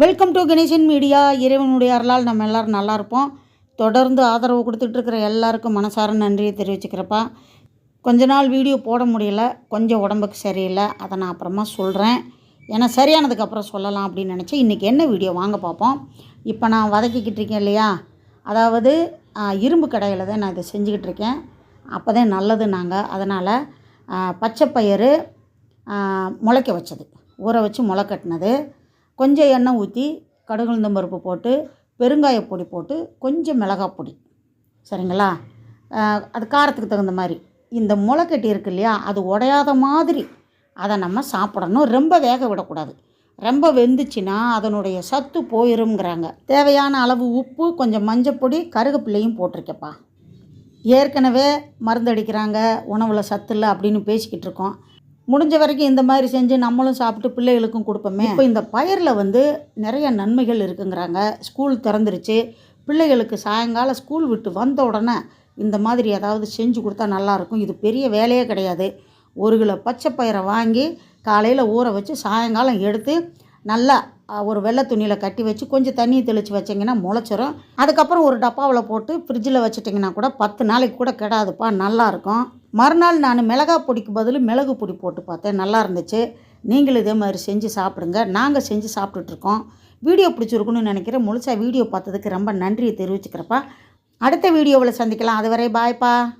Welcome to Ganesan media இறைவனுடைய அருளால் நம்ம எல்லோரும் நல்லா இருப்போம். தொடர்ந்து ஆதரவு கொடுத்துட்ருக்கிற எல்லாருக்கும் மனசார நன்றியை தெரிவிச்சுக்கிறப்பா. கொஞ்ச நாள் வீடியோ போட முடியல. கொஞ்சம் உடம்புக்கு சரியில்லை. அதை நான் அப்புறமா சொல்கிறேன் ஏன்னா சரியானதுக்கு அப்புறம் சொல்லலாம் அப்படின்னு நினச்சி இன்றைக்கி என்ன வீடியோ வாங்க பார்ப்போம். இப்போ நான் வதக்கிக்கிட்டு இருக்கேன் இல்லையா? அதாவது இரும்பு கடையில் தான் நான் இதை செஞ்சுக்கிட்டு இருக்கேன். அப்போ தான் நல்லது நாங்கள் அதனால் பச்சை பயிறு முளைக்க வச்சது. ஊற வச்சு முளை கட்டினது. கொஞ்சம் எண்ணெய் ஊற்றி கடுகுளுந்தம் பருப்பு போட்டு பெருங்காயப் பொடி போட்டு கொஞ்சம் மிளகாய் பொடி. சரிங்களா? அது காரத்துக்கு தகுந்த மாதிரி. இந்த முளைக்கட்டி இருக்கு இல்லையா அது உடையாத மாதிரி அதை நம்ம சாப்பிடணும். ரொம்ப வேக விடக்கூடாது. ரொம்ப வெந்துச்சுன்னா அதனுடைய சத்து போயிருங்கிறாங்க தேவையான அளவு உப்பு கொஞ்சம் மஞ்சப்பொடி கருகப்பிள்ளையும் போட்டிருக்கப்பா. ஏற்கனவே மருந்தடிக்கிறாங்க உணவில் சத்து இல்லை அப்படின்னு பேசிக்கிட்டு இருக்கோம். முடிஞ்ச வரைக்கும் இந்த மாதிரி செஞ்சு நம்மளும் சாப்பிட்டு பிள்ளைகளுக்கும் கொடுப்போமே. இப்போ இந்த பயிரில் வந்து நிறைய நன்மைகள் இருக்குங்கிறாங்க. ஸ்கூல் திறந்துருச்சு. பிள்ளைகளுக்கு சாயங்காலம் ஸ்கூல் விட்டு வந்த உடனே இந்த மாதிரி ஏதாவது செஞ்சு கொடுத்தா நல்லாயிருக்கும் இது பெரிய வேலையே கிடையாது. ஒரு கிலோ பச்சை பயிரை வாங்கி காலையில் ஊற வச்சு சாயங்காலம் எடுத்து நல்லா ஒரு வெள்ளை துணியில் கட்டி வச்சு கொஞ்சம் தண்ணியை தெளித்து வச்சிங்கன்னா முளைச்சிரும். அதுக்கப்புறம் ஒரு டப்பாவில் போட்டு ஃப்ரிட்ஜில் வச்சிட்டிங்கன்னா கூட பத்து நாளைக்கு கூட கெடாதுப்பா. நல்லாயிருக்கும் மறுநாள் நான் மிளகா பொடிக்கு பதில் மிளகு பொடி போட்டு பார்த்தேன். நல்லா இருந்துச்சு. நீங்களும் இதே மாதிரி செஞ்சு சாப்பிடுங்க. நாங்கள் செஞ்சு சாப்பிட்டுட்ருக்கோம். வீடியோ பிடிச்சிருக்குன்னு நினைக்கிறேன். முழுசாக வீடியோ பார்த்ததுக்கு ரொம்ப நன்றியை தெரிவிச்சுக்கிறப்பா. அடுத்த வீடியோவில் சந்திக்கலாம். அதுவரை பாய்ப்பா.